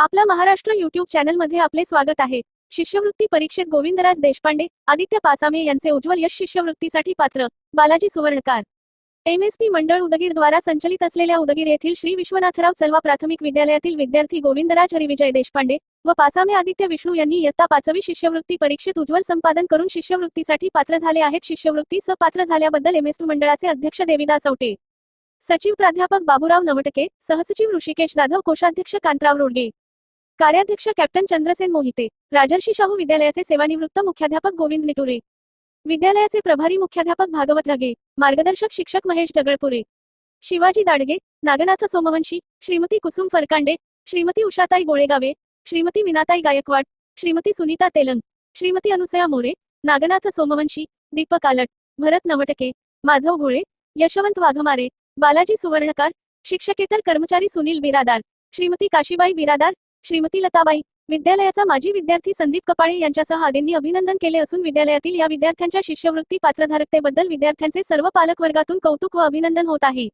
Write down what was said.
आपला महाराष्ट्र युट्यूब चॅनलमध्ये आपले स्वागत आहे. शिष्यवृत्ती परीक्षेत गोविंदराज देशपांडे आदित्य पासामे यांचे उज्ज्वल यश शिष्यवृत्तीसाठी पात्र बालाजी सुवर्णकार. एमएसपी मंडळ उदगीर द्वारा संचलित असलेल्या उदगीर येथील श्री विश्वनाथराव चलवा प्राथमिक विद्यालयातील विद्यार्थी गोविंदराज हरिविजय देशपांडे व पासामे आदित्य विष्णू यांनी इयत्ता पाचवी शिष्यवृत्ती परीक्षेत उज्ज्वल संपादन करून शिष्यवृत्तीसाठी पात्र झाले आहेत. शिष्यवृत्ती पात्र झाल्याबद्दल एमएसपी मंडळाचे अध्यक्ष देविदास औटे. सचिव प्राध्यापक बाबूराव नवटके सहसचिव ऋषिकेश जाधव कोषाध्यक्ष कांतराव रोडगे. कार्याध्यक्ष कॅप्टन चंद्रसेन मोहिते राजर्षी शाहू विद्यालयाचे सेवानिवृत्त मुख्याध्यापक गोविंद निटुरे विद्यालयाचे प्रभारी मुख्याध्यापक भागवत रगे मार्गदर्शक शिक्षक महेश जगळपुरे शिवाजी दाडगे नागनाथ सोमवंशी श्रीमती कुसुम फरकांडे श्रीमती उषाताई गोळेगावे श्रीमती विनाताई गायकवाड श्रीमती सुनीता तेलंग श्रीमती अनुसया मोरे नागनाथ सोमवंशी दीपक आलट भरत नवटके माधव घोळे यशवंत वाघमारे बालाजी सुवर्णकार शिक्षकेतर कर्मचारी सुनील बिरादार श्रीमती काशीबाई बिरादार श्रीमती लताबाई विद्यालयाचा माजी विद्यार्थी संदीप कपाळे यांच्यासह आदींनी अभिनंदन केले असून विद्यालयातील या विद्यार्थ्यांच्या शिष्यवृत्ती पात्रधारकतेबद्दल विद्यार्थ्यांचे सर्व पालकवर्गातून कौतुक व अभिनंदन होत आहे.